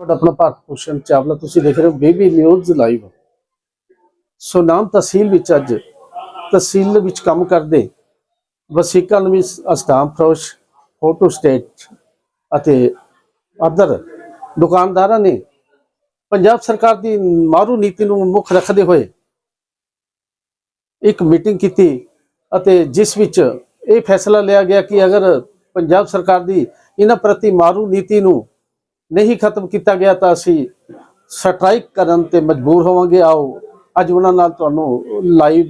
ਤੁਹਾਡਾ ਆਪਣਾ ਭਾਰਤ ਭੂਸ਼ਣ ਚਾਵਲਾ, ਤੁਸੀਂ ਦੇਖ ਰਹੇ ਹੋ ਬੇਬੀ ਨਿਊਜ਼ ਲਾਈਵ। ਸੋ ਨਾਮ ਤਹਿਸੀਲ ਵਿੱਚ ਅੱਜ ਤਹਿਸੀਲ ਵਿੱਚ ਕੰਮ ਕਰਦੇ ਵਸੀਕਾ ਨਵੀ ਅਸਟਾਮ ਫਰੋਸ਼, ਫੋਟੋ ਸਟੇਟ ਅਤੇ ਅਦਰ ਦੁਕਾਨਦਾਰਾਂ ਨੇ ਪੰਜਾਬ ਸਰਕਾਰ ਦੀ ਮਾਰੂ ਨੀਤੀ ਨੂੰ ਮੁੱਖ ਰੱਖਦੇ ਹੋਏ ਇੱਕ ਮੀਟਿੰਗ ਕੀਤੀ ਅਤੇ ਜਿਸ ਵਿੱਚ ਇਹ ਫੈਸਲਾ ਲਿਆ ਗਿਆ ਕਿ ਅਗਰ ਪੰਜਾਬ ਸਰਕਾਰ ਦੀ ਇਹਨਾਂ ਪ੍ਰਤੀ ਮਾਰੂ ਨੀਤੀ ਨੂੰ ਨਹੀਂ ਖਤਮ ਕੀਤਾ ਗਿਆ ਤਾਂ ਅਸੀਂ ਸਟ੍ਰਾਈਕ ਕਰਨ ਤੇ ਮਜਬੂਰ ਹੋਵਾਂਗੇ। ਆਓ ਅੱਜ ਉਹਨਾਂ ਨਾਲ ਤੁਹਾਨੂੰ ਲਾਈਵ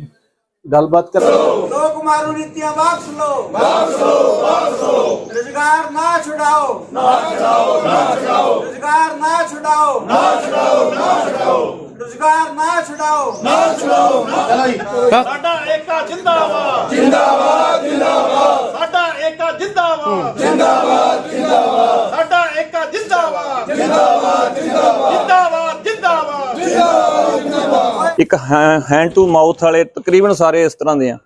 ਗੱਲਬਾਤ ਕਰਾਂਗੇ। ਲੋਕ ਮਾਰੂ ਨੀਤੀਆਂ ਵਾਪਸ ਲਓ। ਵਾਪਸ ਲਓ ਵਾਪਸ ਲਓ। ਰੁਜ਼ਗਾਰ ਨਾ ਛੁਡਾਓ। ਨਾ ਛੁਡਾਓ ਨਾ ਛੁਡਾਓ। ਰੁਜ਼ਗਾਰ ਨਾ ਛੁਡਾਓ। ਨਾ ਛੁਡਾਓ ਨਾ ਛੁਡਾਓ। ਰੁਜ਼ਗਾਰ ਨਾ ਛੁਡਾਓ। ਸਾਡਾ ਏਕਾ ਜਿੰਦਾਬਾਦ। ਜਿੰਦਾਬਾਦ। ਜਿੰਦਾਬਾਦ ਸਾਡਾ ਏਕਾ ਜਿੰਦਾਬਾਦ। ਜਿੰਦਾਬਾਦ ਸਾਡਾ ਏਕਾ ਜਿੰਦਾਬਾਦ ਜਿੰਦਾਬਾਦ ਜਿੰਦਾਬਾਦ। ਜਿੰਦਾਬਾਦ। ਇੱਕ ਹੈਂਡ ਟੂ ਮਾਊਥ ਵਾਲੇ ਤਕਰੀਬਨ ਸਾਰੇ ਇਸ ਤਰ੍ਹਾਂ ਦੇ ਆ।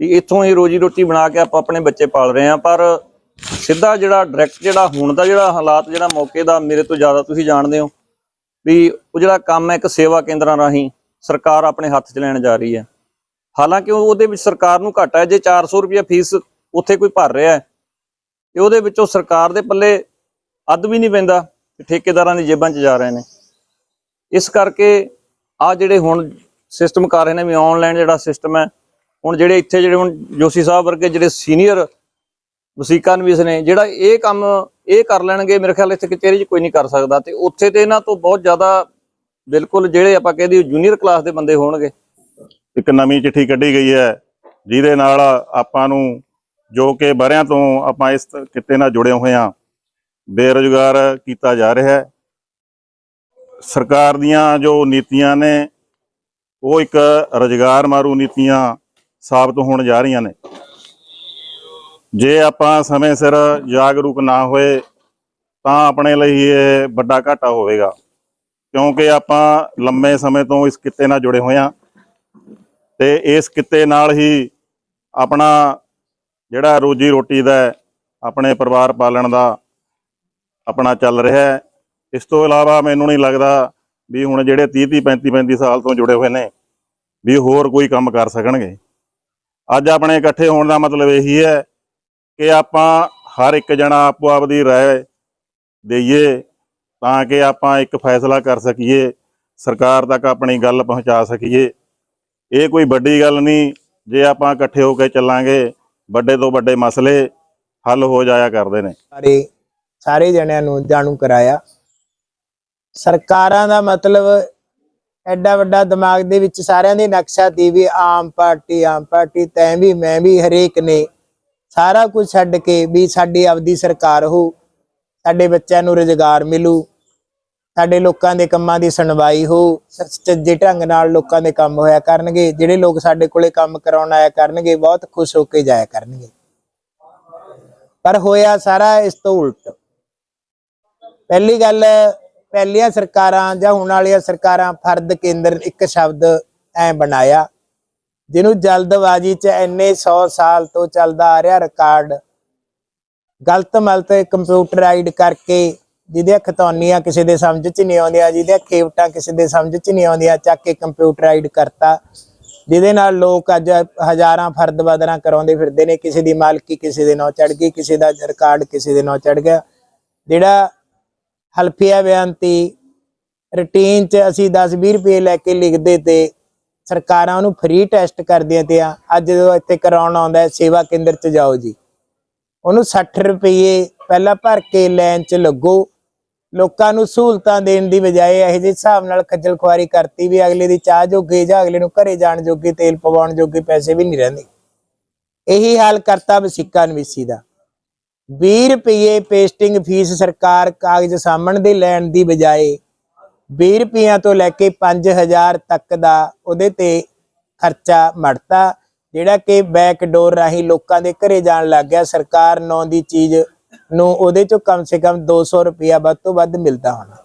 ਵੀ ਇੱਥੋਂ ਹੀ ਰੋਜੀ ਰੋਟੀ ਬਣਾ ਕੇ ਆਪਾਂ ਆਪਣੇ ਬੱਚੇ ਪਾਲ ਰਹੇ ਆ, ਪਰ ਸਿੱਧਾ ਜਿਹੜਾ ਡਾਇਰੈਕਟ ਜਿਹੜਾ ਹੁਣ ਦਾ ਜਿਹੜਾ ਹਾਲਾਤ, ਜਿਹੜਾ ਮੌਕੇ ਦਾ, ਮੇਰੇ ਤੋਂ ਜ਼ਿਆਦਾ ਤੁਸੀਂ ਜਾਣਦੇ ਹੋ। ਵੀ ਉਹ ਜਿਹੜਾ ਕੰਮ ਹੈ ਇੱਕ ਸੇਵਾ ਕੇਂਦਰਾਂ ਰਾਹੀਂ ਸਰਕਾਰ ਆਪਣੇ ਹੱਥ 'ਚ ਲੈਣ ਜਾ ਰਹੀ ਹੈ। ਹਾਲਾਂਕਿ ਉਹ- ਉਹਦੇ ਵਿੱਚ ਸਰਕਾਰ ਨੂੰ ਘਾਟਾ ਹੈ, ਜੇ 400 ਰੁਪਏ ਫੀਸ ਉੱਥੇ ਕੋਈ ਭਰ ਰਿਹਾ ਹੈ, ਤੇ ਉਹਦੇ ਵਿੱਚੋਂ ਸਰਕਾਰ ਦੇ ਪੱਲੇ ਅੱਧ ਵੀ ਨਹੀਂ ਪੈਂਦਾ। ਠੇਕੇਦਾਰਾਂ ਦੀ ਜੇਬਾਂ 'ਚ ਜਾ ਰਹੇ ਨੇ। ਇਸ ਕਰਕੇ ਆ ਜਿਹੜੇ ਹੁਣ ਸਿਸਟਮ ਕਰ ਰਹੇ ਨੇ ਵੀ ਆਨਲਾਈਨ ਜਿਹੜਾ ਸਿਸਟਮ ਹੈ, ਹੁਣ ਜਿਹੜੇ ਇੱਥੇ ਜਿਹੜੇ ਹੁਣ ਜੋਸ਼ੀ ਸਾਹਿਬ ਵਰਗੇ ਜਿਹੜੇ ਸੀਨੀਅਰ ਵਸੀਕਾ ਨਵੀਸ ਨੇ, ਜਿਹੜਾ ਇਹ ਕੰਮ ਇਹ ਕਰ ਲੈਣਗੇ, ਮੇਰੇ ਖਿਆਲ ਇੱਥੇ ਕਚਹਿਰੀ 'ਚ ਕੋਈ ਨਹੀਂ ਕਰ ਸਕਦਾ ਤੇ ਉੱਥੇ ਤੇ ਇਹਨਾਂ ਤੋਂ ਬਹੁਤ ਜ਼ਿਆਦਾ ਬਿਲਕੁਲ ਜਿਹੜੇ ਆਪਾਂ ਕਹਿੰਦੇ ਜੂਨੀਅਰ ਕਲਾਸ ਦੇ ਬੰਦੇ ਹੋਣਗੇ। ਇੱਕ ਨਵੀਂ ਚਿੱਠੀ ਕੱਢੀ ਗਈ ਹੈ, ਜਿਹਦੇ ਨਾਲ ਆਪਾਂ ਨੂੰ ਜੋ ਕਿ ਬਰਿਆਂ ਤੋਂ ਆਪਾਂ ਇਸ ਕਿੱਤੇ ਨਾਲ ਜੁੜੇ ਹੋਏ ਹਾਂ। ਬੇਰੁਜ਼ਗਾਰ ਕੀਤਾ ਜਾ ਰਿਹਾ ਹੈ। ਸਰਕਾਰ ਦੀਆਂ ਜੋ ਨੀਤੀਆਂ ਨੇ, ਉਹ ਇੱਕ ਰੁਜ਼ਗਾਰ ਮਾਰੂ ਨੀਤੀਆਂ ਸਾਬਤ ਹੋਣ ਜਾ ਰਹੀਆਂ ਨੇ। ਜੇ ਆਪਾਂ ਸਮੇਂ ਸਿਰ ਜਾਗਰੂਕ ਨਾ ਹੋਏ, ਤਾਂ ਆਪਣੇ ਲਈ ਇਹ ਵੱਡਾ ਘਾਟਾ ਹੋਵੇਗਾ। ਕਿਉਂਕਿ ਆਪਾਂ ਲੰਮੇ ਸਮੇਂ ਤੋਂ ਇਸ ਕਿੱਤੇ ਨਾਲ ਜੁੜੇ ਹੋਏ ਹਾਂ ਤੇ ਇਸ ਕਿੱਤੇ ਨਾਲ ਹੀ ਆਪਣਾ ਜਿਹੜਾ ਰੋਜੀ ਰੋਟੀ ਦਾ ਆਪਣੇ ਪਰਿਵਾਰ ਪਾਲਣ ਦਾ ਆਪਣਾ ਚੱਲ ਰਿਹਾ ਹੈ। ਇਸ ਤੋਂ ਇਲਾਵਾ ਮੈਨੂੰ ਨਹੀਂ ਲੱਗਦਾ ਵੀ ਹੁਣ ਜਿਹੜੇ 30 30 35 35 ਸਾਲ ਤੋਂ ਜੁੜੇ ਹੋਏ ਨੇ, ਵੀ ਹੋਰ ਕੋਈ ਕੰਮ ਕਰ ਸਕਣਗੇ। ਅੱਜ ਆਪਣੇ ਇਕੱਠੇ ਹੋਣ ਦਾ ਮਤਲਬ ਇਹੀ ਹੈ ਕਿ ਆਪਾਂ ਹਰ ਇੱਕ ਜਣਾ ਆਪੋ ਆਪ ਦੀ ਰਾਏ ਦੇਈਏ ਤਾਂ ਕਿ ਆਪਾਂ ਇੱਕ ਫੈਸਲਾ ਕਰ ਸਕੀਏ, ਸਰਕਾਰ ਤੱਕ ਆਪਣੀ ਗੱਲ ਪਹੁੰਚਾ ਸਕੀਏ। ਇਹ ਕੋਈ ਵੱਡੀ ਗੱਲ ਨਹੀਂ, ਜੇ ਆਪਾਂ ਇਕੱਠੇ ਹੋ ਕੇ ਚੱਲਾਂਗੇ, ਵੱਡੇ ਤੋਂ ਵੱਡੇ ਮਸਲੇ ਹੱਲ ਹੋ ਜਾਇਆ ਕਰਦੇ ਨੇ। ਸਾਰੇ ਜਣਿਆਂ ਨੂੰ ਜਾਣੂ ਕਰਾਇਆ। ਸਰਕਾਰਾਂ ਦਾ ਮਤਲਬ ਐਡਾ ਵੱਡਾ ਦਿਮਾਗ ਦੇ ਵਿੱਚ ਸਾਰਿਆਂ ਦੀ ਨਕਸ਼ਾ ਦੀ ਵੀ ਆਮ ਪਾਰਟੀ ਆਮ ਪਾਰਟੀ, ਤੈਂ ਵੀ, ਮੈਂ ਵੀ, ਹਰੇਕ ਨੇ ਸਾਰਾ ਕੁਝ ਛੱਡ ਕੇ ਵੀ ਸਾਡੀ ਆਪਦੀ ਸਰਕਾਰ ਹੋ ਸਾਡੇ ਬੱਚਿਆਂ ਨੂੰ ਰੁਜ਼ਗਾਰ ਮਿਲੂ, ਸਾਡੇ ਲੋਕਾਂ ਦੇ ਕੰਮਾਂ ਦੀ ਸੁਣਵਾਈ ਹੋ ਸੱਚੇ ਢੰਗ ਨਾਲ ਲੋਕਾਂ ਦੇ ਕੰਮ ਹੋਇਆ ਕਰਨਗੇ, ਜਿਹੜੇ ਲੋਕ ਸਾਡੇ ਕੋਲੇ ਕੰਮ ਕਰਾਉਣ ਆਇਆ ਕਰਨਗੇ, ਬਹੁਤ ਖੁਸ਼ ਹੋ ਕੇ ਜਾਇਆ ਕਰਨਗੇ। ਪਰ ਹੋਇਆ ਸਾਰਾ ਇਸ ਤੋਂ ਉਲਟ। ਪਹਿਲੀ ਗੱਲ, ਪਹਿਲੀਆਂ ਸਰਕਾਰਾਂ ਜਾਂ ਹੁਣ ਵਾਲੀਆਂ ਸਰਕਾਰਾਂ ਫਰਦ ਕੇਂਦਰ ਇੱਕ ਸ਼ਬਦ ਐ ਬਣਾਇਆ, ਜਿਹਨੂੰ ਜਲਦਬਾਜ਼ੀ 'ਚ ਇੰਨੇ 100 ਸਾਲ ਤੋਂ ਚੱਲਦਾ ਆ ਰਿਹਾ ਰਿਕਾਰਡ ਗਲਤ ਮਲਤ ਕੰਪਿਊਟਰਾਈਡ ਕਰਕੇ ਜਿਹਦੀਆਂ ਖਤੌਨੀਆਂ ਕਿਸੇ ਦੇ ਸਮਝ 'ਚ ਨਹੀਂ ਆਉਂਦੀਆਂ, ਜਿਹਦੀਆਂ ਖੇਵਟਾਂ ਕਿਸੇ ਦੇ ਸਮਝ 'ਚ ਨਹੀਂ ਆਉਂਦੀਆਂ, ਚੱਕ ਕੇ ਕੰਪਿਊਟਰਾਈਡ ਕਰਤਾ, ਜਿਹਦੇ ਨਾਲ ਲੋਕ ਅੱਜ ਹਜ਼ਾਰਾਂ ਫਰਦ ਬਦਰਾਂ ਕਰਾਉਂਦੇ ਫਿਰਦੇ ਨੇ, ਕਿਸੇ ਦੀ ਮਾਲਕੀ ਕਿਸੇ ਦੇ ਨਾਂ ਚੜ ਗਈ, ਕਿਸੇ ਦਾ ਰਿਕਾਰਡ ਕਿਸੇ ਦੇ ਨਾਂ ਚੜ ਗਿਆ, ਜਿਹੜਾ ਹਲਫੀਆ ਬੇਅੰਤੀ ਰੂਟੀਨ 'ਚ ਅਸੀਂ 10-20 ਰੁਪਏ ਲੈ ਕੇ ਲਿਖਦੇ ਤੇ ਸਰਕਾਰਾਂ ਉਹਨੂੰ ਫ੍ਰੀ ਟੈਸਟ ਕਰਦੀਆਂ ਤੇ ਆ ਅੱਜ ਜਦੋਂ ਇੱਥੇ ਕਰਾਉਣ ਆਉਂਦਾ ਹੈ, ਸੇਵਾ ਕੇਂਦਰ 'ਚ ਜਾਓ ਜੀ। ਉਹਨੂੰ 60 ਰੁਪਏ ਪਹਿਲਾਂ ਭਰ ਕੇ ਲਾਈਨ 'ਚ ਲੱਗੋ। ਲੋਕਾਂ ਨੂੰ ਸਹੂਲਤਾਂ ਦੇਣ ਦੀ ਬਜਾਏ ਇਹੋ ਜਿਹੇ ਹਿਸਾਬ ਨਾਲ ਖੱਜਲ ਖੁਆਰੀ ਕਰਤੀ ਵੀ ਅਗਲੇ ਦੀ ਚਾਹ ਜੋਗੇ ਜਾਂ ਅਗਲੇ ਨੂੰ ਘਰੇ ਜਾਣ ਜੋਗੇ ਤੇਲ ਪਵਾਉਣ ਜੋਗੇ ਪੈਸੇ ਵੀ ਨਹੀਂ ਰਹਿੰਦੇ। ਇਹੀ ਹਾਲ ਕਰਤਾ ਵਸੀਕਾ ਨਵੀਸੀ ਦਾ। 20 ਰੁਪਏ ਪੇਸਟਿੰਗ ਫੀਸ ਸਰਕਾਰ ਕਾਗਜ਼ ਸਾਹਮਣ ਦੇ ਲੈਣ ਦੀ ਬਜਾਏ 20 ਰੁਪਈਆਂ ਤੋਂ ਲੈ ਕੇ 5000 ਤੱਕ ਦਾ ਉਹਦੇ ਤੇ ਖਰਚਾ ਮੜਤਾ, ਜਿਹੜਾ ਕਿ ਬੈਕ ਡੋਰ ਰਾਹੀਂ ਲੋਕਾਂ ਦੇ ਘਰੇ ਜਾਣ ਲੱਗ ਗਿਆ। ਸਰਕਾਰ ਨੌ ਦੀ ਚੀਜ਼ ਨੂੰ ਉਹਦੇ ਚੋਂ ਕਮ ਸੇ ਕਮ 200 ਰੁਪਇਆ ਵੱਧ ਤੋਂ ਵੱਧ ਮਿਲਦਾ ਹੋਣਾ।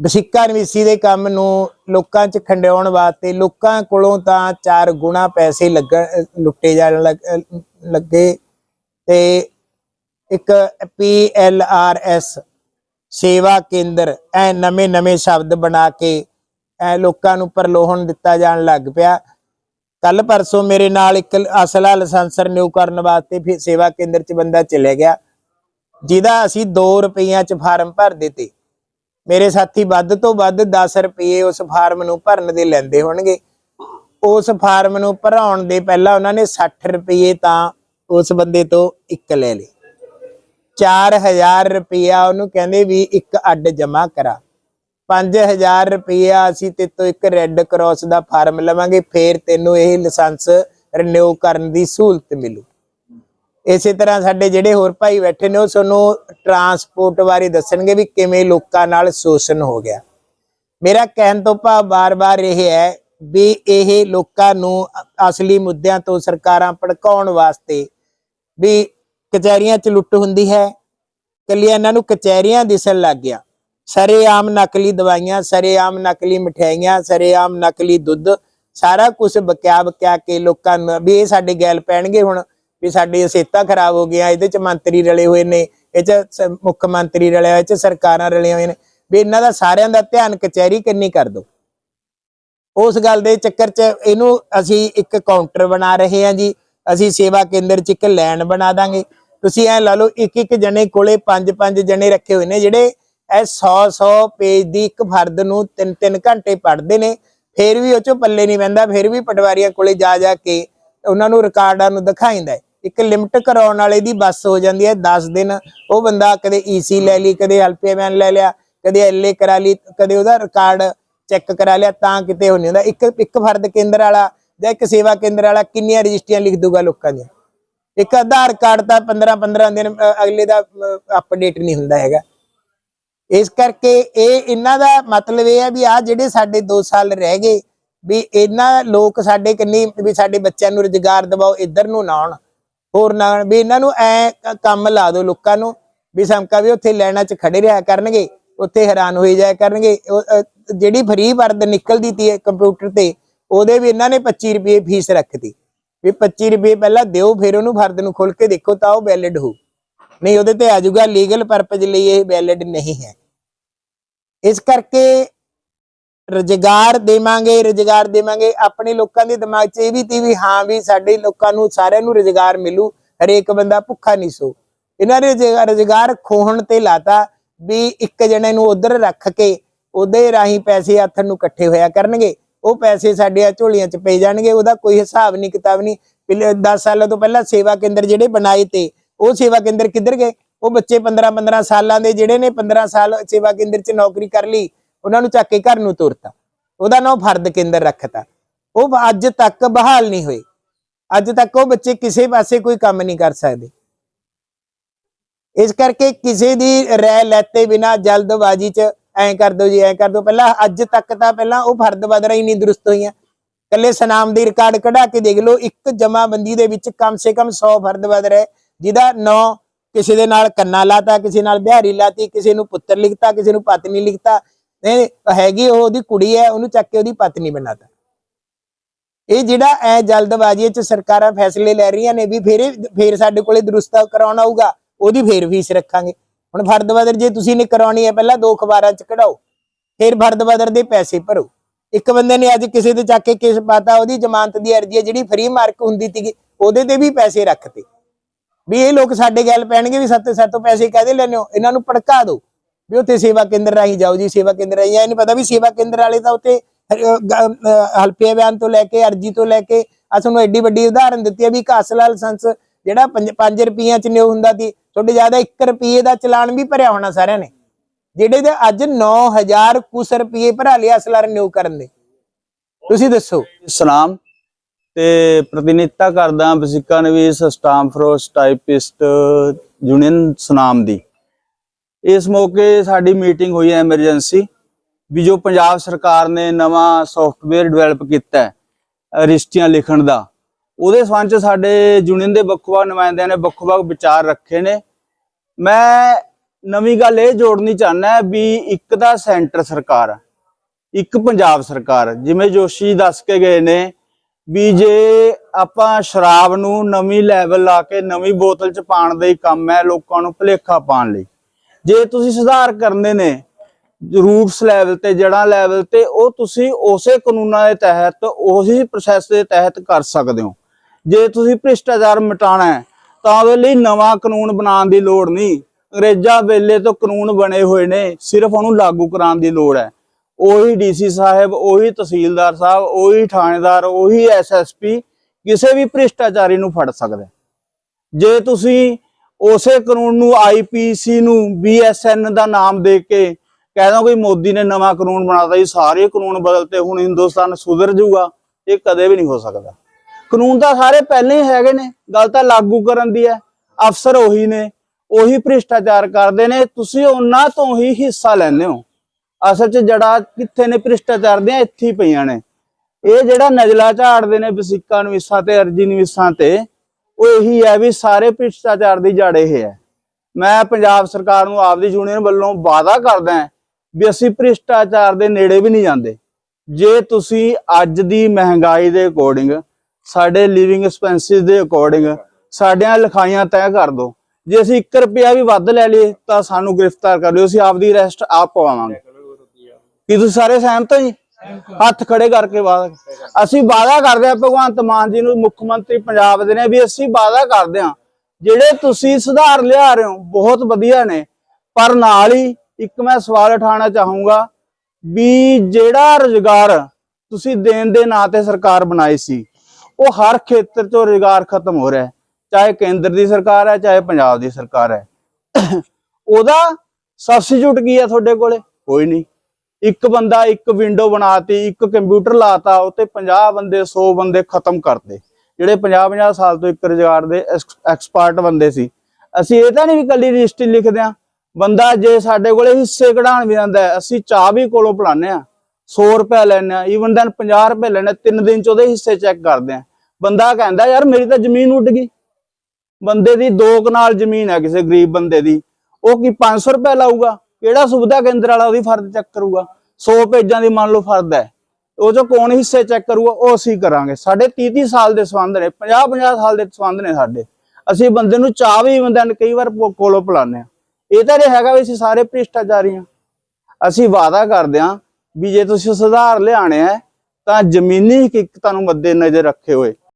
ਵਸੀਕਾ ਨਵੀਸੀ ਦੇ ਕੰਮ ਨੂੰ ਲੋਕਾਂ 'ਚ ਖੰਡਿਆਉਣ ਵਾਸਤੇ ਲੋਕਾਂ ਕੋਲੋਂ ਤਾਂ ਚਾਰ ਗੁਣਾ ਪੈਸੇ ਲੱਗਣ ਲੁੱਟੇ ਜਾਣ ਲੱਗ- ਲੱਗੇ ਤੇ ਇੱਕ ਪੀ ਐਲ ਆਰ ਐਸ ਸੇਵਾ ਕੇਂਦਰ ਐ ਨਵੇਂ ਨਵੇਂ ਸ਼ਬਦ ਬਣਾ ਕੇ ਐ ਲੋਕਾਂ ਨੂੰ ਪ੍ਰਲੋਹਨ ਦਿੱਤਾ ਜਾਣ ਲੱਗ ਪਿਆ। ਕੱਲ ਪਰਸੋਂ ਮੇਰੇ ਨਾਲ ਇੱਕ ਅਸਲਾ ਲਾਇਸੈਂਸ ਰਿਨਿਊ ਕਰਨ ਵਾਸਤੇ ਫਿਰ ਸੇਵਾ ਕੇਂਦਰ 'ਚ ਬੰਦਾ ਚਲੇ ਗਿਆ, ਜਿਹਦਾ ਅਸੀਂ 2 ਰੁਪਈਆਂ 'ਚ ਫਾਰਮ ਭਰ ਦਿੱਤੇ। ਮੇਰੇ ਸਾਥੀ ਵੱਧ ਤੋਂ ਵੱਧ 10 ਰੁਪਏ ਉਸ ਫਾਰਮ ਨੂੰ ਭਰਨ ਦੇ ਲੈਂਦੇ ਹੋਣਗੇ। ਉਸ ਫਾਰਮ ਨੂੰ ਭਰਾਉਣ ਦੇ ਪਹਿਲਾਂ ਉਹਨਾਂ ਨੇ 60 ਰੁਪਏ ਤਾਂ ਉਸ ਬੰਦੇ ਤੋਂ ਇੱਕ ਲੈ ਲਏ 4000 ਰੁਪਇਆ ਉਹਨੂੰ ਕਹਿੰਦੇ ਵੀ ਇੱਕ ਅੱਡ ਜਮਾ ਕਰਾ। 5000 ਰੁਪਇਆ ਅਸੀਂ ਤੇ ਤੋਂ ਇੱਕ ਰੈੱਡ ਕਰਾਸ ਦਾ ਫਾਰਮ ਲਵਾਂਗੇ, ਫੇਰ ਤੈਨੂੰ ਇਹ ਲਾਇਸੈਂਸ ਰਿਨਿਊ ਕਰਨ ਦੀ ਸਹੂਲਤ ਮਿਲੂ। ਇਸੇ ਤਰ੍ਹਾਂ ਸਾਡੇ ਜਿਹੜੇ ਹੋਰ ਭਾਈ ਬੈਠੇ ਨੇ, ਉਹ ਸਾਨੂੰ ਟਰਾਂਸਪੋਰਟ ਬਾਰੇ ਦੱਸਣਗੇ ਵੀ ਕਿਵੇਂ ਲੋਕਾਂ ਨਾਲ ਸ਼ੋਸ਼ਣ ਹੋ ਗਿਆ। ਮੇਰਾ ਕਹਿਣ ਤੋਂ ਭਾਵ ਬਾਰ-ਬਾਰ ਇਹ ਹੈ ਵੀ ਇਹ ਲੋਕਾਂ ਨੂੰ ਅਸਲੀ ਮੁੱਦਿਆਂ ਤੋਂ ਸਰਕਾਰਾਂ ਭੜਕਾਉਣ ਵਾਸਤੇ ਵੀ ਕਚਹਿਰੀਆਂ 'ਚ ਲੁੱਟ ਹੁੰਦੀ ਹੈ। ਕੱਲੀਆਂ ਇਹਨਾਂ ਨੂੰ ਕਚਹਿਰੀਆਂ ਦਿਸਣ ਲੱਗ ਗਿਆ। ਸਰੇਆਮ ਨਕਲੀ ਦਵਾਈਆਂ ਸਰੇਆਮ ਨਕਲੀ ਮਠਿਆਈਆਂ ਸਰੇਆਮ ਨਕਲੀ ਦੁੱਧ, ਸਾਰਾ ਕੁਝ ਬਕਿਆ ਬਕਿਆ ਕੇ ਲੋਕਾਂ ਨੂੰ ਵੀ ਇਹ ਸਾਡੇ ਗੈਲ ਪੈਣਗੇ ਹੁਣ, ਵੀ ਸਾਡੀ ਸਿਹਤਾਂ ਖਰਾਬ ਹੋ ਗਈਆਂ, ਇਹਦੇ ਚ ਮੰਤਰੀ ਰਲੇ ਹੋਏ ਨੇ, ਇਹ ਚ ਮੁੱਖ ਮੰਤਰੀ ਰਲਿਆ ਹੋਇਆ ਇਹ ਚ ਸਰਕਾਰਾਂ ਰਲੀਆਂ ਹੋਈਆਂ ਨੇ, ਵੀ ਇਹਨਾਂ ਦਾ ਸਾਰਿਆਂ ਦਾ ਧਿਆਨ ਕਚਹਿਰੀ ਕੰਨੀ ਕਰ ਦੋ। ਉਸ ਗੱਲ ਦੇ ਚੱਕਰ 'ਚ ਇਹਨੂੰ ਅਸੀਂ ਇੱਕ ਕਾਊਂਟਰ ਬਣਾ ਰਹੇ ਹਾਂ ਜੀ। ਅਸੀਂ ਸੇਵਾ ਕੇਂਦਰ 'ਚ ਇੱਕ ਲਾਈਨ ਬਣਾ ਦਾਂਗੇ। ਤੁਸੀਂ ਐ ਲਾ ਲਓ ਇੱਕ ਇੱਕ ਜਣੇ ਕੋਲੇ ਪੰਜ ਪੰਜ ਜਣੇ ਰੱਖੇ ਹੋਏ ਨੇ ਜਿਹੜੇ ਇਹ 100 100 ਪੇਜ ਦੀ ਇੱਕ ਫਰਦ ਨੂੰ ਤਿੰਨ ਤਿੰਨ ਘੰਟੇ ਪੜ੍ਹਦੇ ਨੇ। ਫਿਰ ਵੀ ਉਹ ਚੋਂ ਪੱਲੇ ਨਹੀਂ ਪੈਂਦਾ, ਫਿਰ ਵੀ ਪਟਵਾਰੀਆਂ ਕੋਲੇ ਜਾ ਜਾ ਕੇ ਉਹਨਾਂ ਨੂੰ ਰਿਕਾਰਡਾਂ ਨੂੰ ਦਿਖਾਇਂਦਾ ਇੱਕ ਲਿਮਟ ਕਰਾਉਣ ਵਾਲੇ ਦੀ ਬੱਸ ਹੋ ਜਾਂਦੀ ਹੈ 10 ਦਿਨ। ਉਹ ਬੰਦਾ ਕਦੇ ਈਸੀ ਲੈ ਲਈ, ਕਦੇ ਐਲਪੀਐਮ ਲੈ ਲਿਆ, ਕਦੇ ਐਲਏ ਕਰਾ ਲਈ, ਕਦੇ ਉਹਦਾ ਰਿਕਾਰਡ ਚੈੱਕ ਕਰਾ ਲਿਆ ਤਾਂ ਕਿਤੇ ਹੋ ਨਹੀਂ ਹੁੰਦਾ। ਇੱਕ ਇੱਕ ਫਰਦ ਕੇਂਦਰ ਵਾਲਾ ਜਾਂ ਇੱਕ ਸੇਵਾ ਕੇਂਦਰ ਵਾਲਾ ਕਿੰਨੀਆਂ ਰਜਿਸਟਰੀਆਂ ਲਿਖ ਦੂਗਾ ਲੋਕਾਂ ਦੀਆਂ? ਇੱਕ ਆਧਾਰ ਕਾਰਡ ਤਾਂ 15 15 ਦਿਨ ਅਗਲੇ ਦਾ ਅਪਡੇਟ ਨਹੀਂ ਹੁੰਦਾ ਹੈਗਾ। ਇਸ ਕਰਕੇ ਇਹ ਇਹਨਾਂ ਦਾ ਮਤਲਬ ਇਹ ਹੈ ਵੀ ਆ ਜਿਹੜੇ ਸਾਡੇ 2 ਸਾਲ ਰਹਿ ਗਏ ਵੀ ਇਹਨਾਂ ਲੋਕ ਸਾਡੇ ਕੰਨੀ ਵੀ ਸਾਡੇ ਬੱਚਿਆਂ ਨੂੰ ਰੁਜ਼ਗਾਰ ਦਿਵਾਓ ਇੱਧਰ ਨੂੰ ਨਾ ਆਉਣ। ਹੋਰ ਨਾ ਆਉਣ, ਵੀ ਇਹਨਾਂ ਨੂੰ ਐ ਕੰਮ ਲਾ ਦਿਓ ਲੋਕਾਂ ਨੂੰ ਵੀ ਸਮਕਾ ਵੀ ਉੱਥੇ ਲੈਣਾ 'ਚ ਖੜੇ ਰਿਹਾ ਕਰਨਗੇ ਉੱਥੇ ਹੈਰਾਨ ਹੋਈ ਜਾਇਆ ਕਰਨਗੇ ਜਿਹੜੀ ਫਰੀ ਵਰਦ ਨਿਕਲਦੀ ਤੀ ਕੰਪਿਊਟਰ ਤੇ, ਉਹਦੇ ਵੀ ਇਹਨਾਂ ਨੇ 25 ਰੁਪਏ ਫੀਸ ਰੱਖਤੀ। ਵੀ 25 ਰੁਪਏ ਪਹਿਲਾਂ ਦਿਓ, ਫਿਰ ਉਹਨੂੰ ਫਰਦ ਨੂੰ ਖੋਲ ਕੇ ਦੇਖੋ ਤਾਂ ਉਹ ਵੈਲਿਡ ਹੋ ਨਹੀਂ, ਉਹਦੇ ਤੇ ਆ ਜਾਊਗਾ ਲੀਗਲ ਪਰਪਸ ਲਈ ਇਹ ਵੈਲਿਡ ਨਹੀਂ ਹੈ। ਇਸ ਕਰਕੇ ਰੁਜ਼ਗਾਰ ਦੇਵਾਂਗੇ ਰੁਜ਼ਗਾਰ ਦੇਵਾਂਗੇ। ਆਪਣੇ ਲੋਕਾਂ ਦੇ ਦਿਮਾਗ 'ਚ ਇਹ ਵੀ ਤੀ ਵੀ ਹਾਂ ਵੀ ਸਾਡੇ ਲੋਕਾਂ ਨੂੰ, ਸਾਰਿਆਂ ਨੂੰ ਰੁਜ਼ਗਾਰ ਮਿਲੂ, ਹਰੇਕ ਬੰਦਾ ਭੁੱਖਾ ਨਹੀਂ ਸੋ। ਇਹਨਾਂ ਨੇ ਰੁਜ਼ਗਾ- ਰੁਜ਼ਗਾਰ ਖੋਹਣ ਤੇ ਲਾਤਾ ਵੀ ਇੱਕ ਜਣੇ ਨੂੰ ਉਧਰ ਰੱਖ ਕੇ ਉਹਦੇ ਰਾਹੀਂ ਪੈਸੇ ਆਥਣ ਨੂੰ ਇਕੱਠੇ ਹੋਇਆ ਕਰਨਗੇ। ਉਹ ਪੈਸੇ ਸਾਡੇ ਝੋਲੀਆਂ 'ਚ ਪੈ ਜਾਣਗੇ, ਉਹਦਾ ਕੋਈ ਹਿਸਾਬ ਨਹੀਂ, ਕਿਤਾਬ ਨਹੀਂ। ਪਿਛਲੇ 10 ਸਾਲਾਂ ਤੋਂ ਪਹਿਲਾਂ ਸੇਵਾ ਕੇਂਦਰ ਜਿਹੜੇ ਬਣਾਏ ਤੇ, ਉਹ ਸੇਵਾ ਕੇਂਦਰ ਕਿੱਧਰ ਗਏ? ਉਹ ਬੱਚੇ 15 15 ਸਾਲਾਂ ਦੇ ਜਿਹੜੇ ਨੇ 15 ਸਾਲ ਸੇਵਾ ਕੇਂਦਰ 'ਚ ਨੌਕਰੀ ਕਰ ਲਈ, ਉਹਨਾਂ ਨੂੰ ਚੱਕ ਕੇ ਘਰ ਨੂੰ ਤੁਰਤਾ। ਉਹਦਾ ਨਾਮ ਫਰਦ ਕੇਂਦਰ ਰੱਖਤਾ। ਉਹ ਅੱਜ ਤੱਕ ਬਹਾਲ ਨਹੀਂ ਹੋਏ। ਅੱਜ ਤੱਕ ਉਹ ਬੱਚੇ ਕਿਸੇ ਪਾਸੇ ਕੋਈ ਕੰਮ ਨਹੀਂ ਕਰ ਸਕਦੇ। ਇਸ ਕਰਕੇ ਕਿਸੇ ਦੀ ਰਹਿ ਲੈਤੇ ਬਿਨਾ ਜਲਦਬਾਜ਼ੀ 'ਚ ਐਂ ਕਰ ਦੋ ਜੀ, ਐਂ ਕਰ ਦੋ ਪਹਿਲਾਂ ਅੱਜ ਤੱਕ ਤਾਂ ਪਹਿਲਾਂ ਉਹ ਫਰਦ ਬਦਰਾ ਹੀ ਨਹੀਂ ਦਰੁਸਤ ਹੋਈਆਂ। ਕੱਲੇ ਸਨਾਮ ਦੀ ਰਿਕਾਰਡ ਕਢਾ ਕੇ ਦੇਖ ਲਓ, ਇੱਕ ਜਮਾਬੰਦੀ ਦੇ ਵਿੱਚ ਕਮ ਸੇ ਕਮ 100 ਫਰਦ ਬਦਰ ਹੈ। ਜਿਹਦਾ ਨਾਂ ਕਿਸੇ ਦੇ ਨਾਲ ਕੰਨਾ ਲਾਤਾ, ਕਿਸੇ ਨਾਲ ਬਿਹਾਰੀ ਲਾਤੀ, ਕਿਸੇ ਨੂੰ ਪੁੱਤਰ ਲਿਖਤਾ, ਕਿਸੇ ਨੂੰ ਪਤਨੀ ਲਿਖਤਾ। ਨਹੀਂ ਹੈਗੀ ਉਹ ਉਹਦੀ ਕੁੜੀ ਹੈ, ਉਹਨੂੰ ਚੱਕ ਕੇ ਉਹਦੀ ਪਤਨੀ ਬਣਾਤਾ। ਇਹ ਜਿਹੜਾ ਐ ਜਲਦਬਾਜ਼ੀ ਚ ਸਰਕਾਰਾਂ ਫੈਸਲੇ ਲੈ ਰਹੀਆਂ ਨੇ, ਵੀ ਫੇਰ ਫੇਰ ਸਾਡੇ ਕੋਲੇ ਦਰੁਸਤ ਕਰਾਉਣ ਆਊਗਾ, ਉਹਦੀ ਫੇਰ ਫੀਸ ਰੱਖਾਂਗੇ। ਹੁਣ ਫਰਦ ਬਦਰ ਜੇ ਤੁਸੀਂ ਨੇ ਕਰਾਉਣੀ ਹੈ, ਪਹਿਲਾਂ ਦੋ ਅਖਬਾਰਾਂ ਚ ਕਢਾਓ, ਫਿਰ ਫਰਦ ਦੇ ਪੈਸੇ ਭਰੋ। ਇੱਕ ਬੰਦੇ ਨੇ ਅੱਜ ਕਿਸੇ ਦੇ ਚੱਕ ਕੇ ਕੇਸ ਪਾਤਾ ਉਹਦੀ ਜ਼ਮਾਨਤ ਦੀ ਅਰਜ਼ੀ ਹੈ, ਜਿਹੜੀ ਫ੍ਰੀ ਮਾਰਕ ਹੁੰਦੀ ਸੀਗੀ, ਉਹਦੇ ਤੇ ਵੀ ਪੈਸੇ ਰੱਖਤੇ। ਵੀ ਇਹ ਲੋਕ ਸਾਡੇ ਗੱਲ ਪੈਣਗੇ ਵੀ ਸੱਤੇ ਸੱਤੋਂ ਪੈਸੇ ਕਾਹਦੇ ਲੈਣੇ ਹੋ? ਇਹਨਾਂ ਨੂੰ ਭੜਕਾ ਦਿਓ। ਵੀ ਉੱਥੇ ਸੇਵਾ ਕੇਂਦਰ ਰਾਹੀਂ ਜਾਓ ਜੀ, ਸੇਵਾ ਕੇਂਦਰ ਰਾਹੀਂ। ਇਹ ਨਹੀਂ ਪਤਾ ਵੀ ਸੇਵਾ ਕੇਂਦਰ ਵਾਲੇ ਤਾਂ ਉੱਥੇ ਹਲਪੀਆ ਬਿਆਨ ਤੋਂ ਲੈ ਕੇ, ਅਰਜੀ ਤੋਂ ਲੈ ਕੇ ਆ ਤੁਹਾਨੂੰ ਐਡੀ ਵੱਡੀ ਉਦਾਹਰਨ ਦਿੱਤੀ ਹੈ ਵੀ ਇੱਕ ਅਸਲਾ ਲਾਇਸੈਂਸ ਜਿਹੜਾ 5 ਰੁਪਈਆਂ ਚ ਨਿਉ ਹੁੰਦਾ ਸੀ, ਤੁਹਾਡੇ ਜ਼ਿਆਦਾ 1 ਰੁਪਏ ਦਾ ਚਲਾਨ ਵੀ ਭਰਿਆ ਹੋਣਾ ਸਾਰਿਆਂ ਨੇ। ਜਿਹੜੇ ਦੇ ਅੱਜ 9000 ਕੁਸ ਰੁਪਏ ਭਰਾ ਲਿਆ ਅਸਲਾ ਰਿਨਿਊ ਕਰਨ ਦੇ। ਤੁਸੀਂ ਦੱਸੋ। ਸਲਾਮ। ਤੇ ਪ੍ਰਤੀਨਿਧਤਾ ਕਰਦਾ ਵਸਿਕਾ ਨਵੀਸ ਸਟਾਮ ਫਰੋਸ ਟਾਈਪਿਸਟ ਯੂਨੀਅਨ ਸੁਨਾਮ ਦੀ। ਇਸ ਮੌਕੇ ਸਾਡੀ ਮੀਟਿੰਗ ਹੋਈ ਹੈ ਐਮਰਜੈਂਸੀ, ਵੀ ਜੋ ਪੰਜਾਬ ਸਰਕਾਰ ਨੇ ਨਵਾਂ ਸੌਫਟਵੇਅਰ ਡਿਵੈਲਪ ਕੀਤਾ ਹੈ, ਅਹ ਲਿਖਣ ਦਾ। ਉਹਦੇ ਸੰਬੰਧ ਚ ਸਾਡੇ ਯੂਨੀਅਨ ਦੇ ਵੱਖ-ਵੱਖ ਨੁਮਾਇੰਦਿਆਂ ਨੇ ਵੱਖ-ਵੱਖ ਵਿਚਾਰ ਰੱਖੇ ਨੇ। ਮੈਂ ਨਵੀਂ ਗੱਲ ਇਹ ਜੋੜਨੀ ਚਾਹੁੰਦਾ ਵੀ ਇੱਕ ਤਾਂ ਸੈਂਟਰ ਸਰਕਾਰ, ਇੱਕ ਪੰਜਾਬ ਸਰਕਾਰ, ਜਿਵੇਂ ਜੋਸ਼ੀ ਦੱਸ ਕੇ ਗਏ ਨੇ ਵੀ ਜੇ ਆਪਾਂ ਸ਼ਰਾਬ ਨੂੰ ਨਵੀਂ ਲੈਵਲ ਲਾ ਕੇ ਨਵੀਂ ਬੋਤਲ ਚ ਪਾਉਣ ਦਾ ਹੀ ਕੰਮ ਹੈ ਲੋਕਾਂ ਨੂੰ ਭੁਲੇਖਾ ਪਾਉਣ ਲਈ। ਜੇ ਤੁਸੀਂ ਸੁਧਾਰ ਕਰਨੇ ਨੇ ਰੂਟਸ ਲੈਵਲ ਤੇ ਜੜਾਂ ਲੈਵਲ ਤੇ, ਉਹ ਤੁਸੀਂ ਉਸੇ ਕਾਨੂੰਨਾਂ ਦੇ ਤਹਿਤ, ਉਹੀ ਪ੍ਰੋਸੈਸ ਦੇ ਤਹਿਤ ਕਰ ਸਕਦੇ ਹੋ। ਜੇ ਤੁਸੀਂ ਭ੍ਰਿਸ਼ਟਾਚਾਰ ਮਿਟਾਣਾ ਹੈ, ਤਾਂ ਉਹਦੇ ਲਈ ਨਵਾਂ ਕਾਨੂੰਨ ਬਣਾਉਣ ਦੀ ਲੋੜ ਨਹੀਂ। ਅੰਗਰੇਜ਼ਾਂ ਵੇਲੇ ਤੋਂ ਕਾਨੂੰਨ ਬਣੇ ਹੋਏ ਨੇ, ਸਿਰਫ ਉਹਨੂੰ ਲਾਗੂ ਕਰਾਉਣ ਦੀ ਲੋੜ ਹੈ। ਉਹੀ ਡੀਸੀ ਸਾਹਿਬ, ਉਹੀ ਤਹਿਸੀਲਦਾਰ ਸਾਹਿਬ, ਉਹੀ ਥਾਣੇਦਾਰ, ਉਹੀ ਐਸਐਸਪੀ ਕਿਸੇ ਵੀ ਭ੍ਰਿਸ਼ਟਾਚਾਰੀ ਨੂੰ ਫੜ ਸਕਦਾ। ਜੇ ਤੁਸੀਂ ਉਸੇ ਕਾਨੂੰਨ ਨੂੰ ਆਈਪੀਸੀ ਨੂੰ ਬੀਐਸਐਨ ਦਾ ਨਾਮ ਦੇ ਕੇ ਕਹਿ ਦੋ ਕਿ ਮੋਦੀ ਨੇ ਨਵਾਂ ਕਾਨੂੰਨ ਬਣਾਤਾ ਜੀ, ਸਾਰੇ ਕਾਨੂੰਨ ਬਦਲਤੇ, ਹੁਣ ਹਿੰਦੁਸਤਾਨ ਸੁਧਰ ਜਾਊਗਾ, ਇਹ ਕਦੇ ਵੀ ਨਹੀਂ ਹੋ ਸਕਦਾ। ਕਾਨੂੰਨ ਤਾਂ ਸਾਰੇ ਪਹਿਲਾਂ ਹੀ ਹੈਗੇ ਨੇ। ਗੱਲ ਤਾਂ ਲਾਗੂ ਕਰਨ ਦੀ ਹੈ। ਅਫਸਰ ਉਹੀ ਨੇ। ਉਹੀ ਭ੍ਰਿਸ਼ਟਾਚਾਰ ਕਰਦੇ ਨੇ। ਤੁਸੀਂ ਉਹਨਾਂ ਤੋਂ ਹੀ ਹਿੱਸਾ ਲੈਂਦੇ ਹੋ। ਅਸਲ 'ਚ ਜੜਾ ਕਿੱਥੇ ਨੇ ਭ੍ਰਿਸ਼ਟਾਚਾਰ ਦੀਆਂ? ਇੱਥੇ ਪਈਆਂ ਨੇ। ਇਹ ਜਿਹੜਾ ਨਜਲਾ ਝਾੜਦੇ ਨੇ ਵਸੀਕਾ ਨਵੀਸਾਂ ਤੇ, ਅਰਜੀ ਨਵੀਸਾਂ ਤੇ, ਉਹ ਇਹੀ ਹੈ ਵੀ ਸਾਰੇ ਭ੍ਰਿਸ਼ਟਾਚਾਰ ਦੀ ਜੜ ਇਹ ਹੈ। ਮੈਂ ਪੰਜਾਬ ਸਰਕਾਰ ਨੂੰ ਆਪਦੀ ਯੂਨੀਅਨ ਵੱਲੋਂ ਵਾਅਦਾ ਕਰਦਾ ਵੀ ਅਸੀਂ ਭ੍ਰਿਸ਼ਟਾਚਾਰ ਦੇ ਨੇੜੇ ਵੀ ਨਹੀਂ ਜਾਂਦੇ। ਜੇ ਤੁਸੀਂ ਅੱਜ ਦੀ ਮਹਿੰਗਾਈ ਦੇ ਅਕੋਰਡਿੰਗ ਸਾਡੇ ਲਿਵਿੰਗ ਐਕਸਪੈਂਸਿਸ ਦੇ ਅਕੋਰਡਿੰਗ ਸਾਡੀਆਂ ਲਿਖਾਈਆਂ ਤੈਅ ਕਰ ਦਿਓ ਜੇ ਅਸੀਂ 1 ਰੁਪਿਆ ਵੀ ਵੱਧ ਲੈ ਲਈਏ, ਤਾਂ ਸਾਨੂੰ ਗ੍ਰਿਫਤਾਰ ਕਰ ਲਿਓ। ਅਸੀਂ ਆਪਦੀ ਅਰੈਸਟ ਆਪ ਪਵਾਵਾਂਗੇ। ਕੀ ਤੁਸੀਂ ਸਾਰੇ ਸਹਿਮਤ ਹੋ ਜੀ? ਹੱਥ ਖੜੇ ਕਰਕੇ ਵਾਅਦਾ ਅਸੀਂ ਵਾਅਦਾ ਕਰਦੇ ਆ ਭਗਵੰਤ ਮਾਨ ਜੀ ਨੂੰ ਮੁੱਖ ਮੰਤਰੀ ਪੰਜਾਬ ਦੇ ਨੇ ਵੀ ਅਸੀਂ ਵਾਅਦਾ ਕਰਦੇ ਆ ਜਿਹੜੇ ਤੁਸੀਂ ਸੁਧਾਰ ਲਿਆ ਰਹੇ ਹੋ, ਬਹੁਤ ਵਧੀਆ ਨੇ। ਪਰ ਨਾਲ ਹੀ ਇੱਕ ਮੈਂ ਸਵਾਲ ਉਠਾਉਣਾ ਚਾਹੂੰਗਾ ਵੀ ਜਿਹੜਾ ਰੁਜ਼ਗਾਰ ਤੁਸੀਂ ਦੇਣ ਦੇ ਨਾਂ ਤੇ ਸਰਕਾਰ ਬਣਾਈ ਸੀ ਉਹ ਹਰ ਖੇਤਰ 'ਚੋਂ ਰੁਜ਼ਗਾਰ ਖਤਮ ਹੋ ਰਿਹਾ ਹੈ। ਚਾਹੇ ਕੇਂਦਰ ਦੀ ਸਰਕਾਰ ਹੈ, ਚਾਹੇ ਪੰਜਾਬ ਦੀ ਸਰਕਾਰ ਹੈ। ਉਹਦਾ ਸਬਸਟੀਟਿਊਟ ਕੀ ਹੈ ਤੁਹਾਡੇ ਕੋਲੇ? ਕੋਈ ਨਹੀਂ। ਇੱਕ ਬੰਦਾ ਇੱਕ ਵਿੰਡੋ ਬਣਾਤੀ, ਇੱਕ ਕੰਪਿਊਟਰ ਲਾਤਾ ਉੱਤੇ 50 ਬੰਦੇ 100 ਬੰਦੇ ਖਤਮ ਕਰਤੇ ਜਿਹੜੇ 50 50 ਸਾਲ ਤੋਂ ਇੱਕ ਰੁਜ਼ਗਾਰ ਦੇ ਐਕਸਪਰਟ ਬੰਦੇ ਸੀ। ਅਸੀਂ ਇਹ ਤਾਂ ਨਹੀਂ ਵੀ ਕੱਲੀ ਰਜਿਸਟਰੀ ਲਿਖਦੇ ਆ ਬੰਦਾ ਜੇ ਸਾਡੇ ਕੋਲੇ ਹਿੱਸੇ ਕਢਾਣ ਵੀ ਜਾਂਦਾ ਅਸੀਂ ਚਾਹ ਵੀ ਕੋਲੋਂ ਪਲਾਨੇ ਆ 100 ਰੁਪਏ ਲੈਣੇ ਆ ਈਵਨ ਦੈਨ 50 ਰੁਪਏ ਲੈਣੇ ਤਿੰਨ ਦਿਨ ਚ ਉਹਦੇ ਹਿੱਸੇ ਚੈੱਕ ਕਰਦੇ ਆ। ਬੰਦਾ ਕਹਿੰਦਾ, ਯਾਰ ਮੇਰੀ ਤਾਂ ਜ਼ਮੀਨ ਉੱਡ ਗਈ। ਬੰਦੇ ਦੀ ਦੋ ਕਨਾਲ ਜ਼ਮੀਨ ਹੈ ਕਿਸੇ ਗਰੀਬ ਬੰਦੇ ਦੀ। ਉਹ ਕੀ 500 ਰੁਪਏ ਲਾਊਗਾ? ਕਿਹੜਾ ਸੁਵਿਧਾ ਕੇਂਦਰ ਵਾਲਾ ਉਹਦੀ ਫਰਦ ਚੈੱਕ ਕਰੂਗਾ? 100 ਪੇਜਾਂ ਦੀ ਮੰਨ ਲਓ ਫਰਦ ਹੈ। ਉਹ ਜੋ ਕੌਣ ਹਿੱਸੇ ਚੈੱਕ ਕਰੂਗਾ? ਉਹ ਅਸੀਂ ਕਰਾਂਗੇ। ਸਾਡੇ 30 30 ਸਾਲ ਦੇ ਸੰਬੰਧ ਨੇ 50 50 ਸਾਲ ਦੇ ਸੰਬੰਧ ਨੇ ਸਾਡੇ। ਅਸੀਂ ਬੰਦੇ ਨੂੰ ਚਾਹ ਵੀ ਬੰਦਿਆਂ ਨੇ ਕਈ ਵਾਰ ਕੋਲੋਂ ਪਿਲਾਉਂਦੇ ਆ। ਇਹ ਤਾਂ ਨਹੀਂ ਹੈਗਾ ਵੀ ਅਸੀਂ ਸਾਰੇ ਭ੍ਰਿਸ਼ਟਾਚਾਰੀ ਆ। ਅਸੀਂ ਵਾਅਦਾ ਕਰਦੇ ਆ ਵੀ ਜੇ ਤੁਸੀਂ ਸੁਧਾਰ ਲਿਆਣੇ ਆ ਤਾਂ ਜ਼ਮੀਨੀ ਹਕੀਕਤਾਂ ਨੂੰ ਮੱਦੇ ਨਜ਼ਰ ਰੱਖੇ ਹੋਏ।